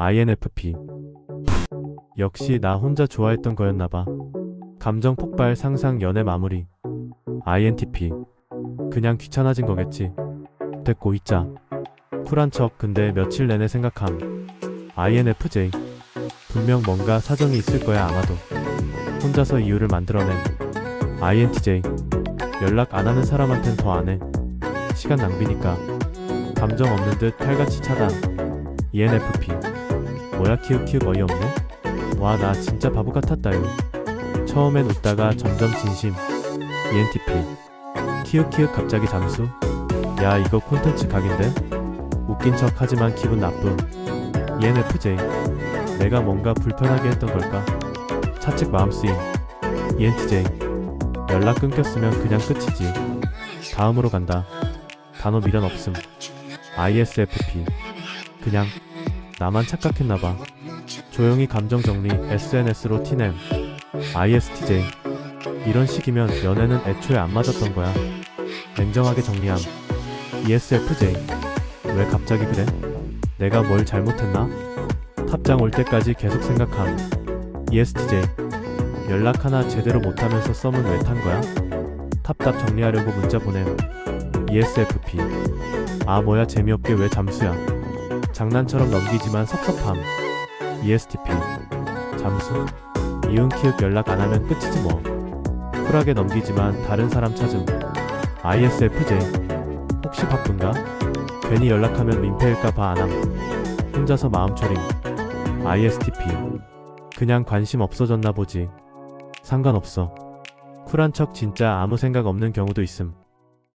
INFP 역시 나 혼자 좋아했던 거였나봐. 감정 폭발 상상 연애 마무리. INTP 그냥 귀찮아진 거겠지. 됐고 있자. 쿨한 척 근데 며칠 내내 생각함. INFJ 분명 뭔가 사정이 있을 거야 아마도. 혼자서 이유를 만들어낸. INTJ 연락 안 하는 사람한텐 더 안 해. 시간 낭비니까. 감정 없는 듯 칼같이 차단. ENFP 뭐야 키읔키읔 어이없네? 와 나 진짜 바보 같았다요. 처음엔 웃다가 점점 진심. ENTP 키읔키읔 갑자기 잠수? 야 이거 콘텐츠 각인데? 웃긴 척 하지만 기분 나쁨. ENFJ 내가 뭔가 불편하게 했던 걸까? 차측 마음 쓰임. ENTJ 연락 끊겼으면 그냥 끝이지. 다음으로 간다. 단어 미련 없음. ISFP 그냥 나만 착각했나봐. 조용히 감정 정리 SNS로 티냄. ISTJ 이런 식이면 연애는 애초에 안 맞았던 거야. 냉정하게 정리함. ESFJ 왜 갑자기 그래? 내가 뭘 잘못했나? 탑장 올 때까지 계속 생각함. ESTJ 연락 하나 제대로 못하면서 썸은 왜 탄 거야? 탑답 정리하려고 문자 보냄. ESFP 아 뭐야 재미없게 왜 잠수야? 장난처럼 넘기지만 섭섭함. ESTP 잠수? 이응 키읔 연락 안 하면 끝이지 뭐. 쿨하게 넘기지만 다른 사람 찾음. ISFJ 혹시 바쁜가? 괜히 연락하면 민폐일까 봐 안함. 혼자서 마음 초림. ISTP 그냥 관심 없어졌나 보지. 상관없어. 쿨한 척 진짜 아무 생각 없는 경우도 있음.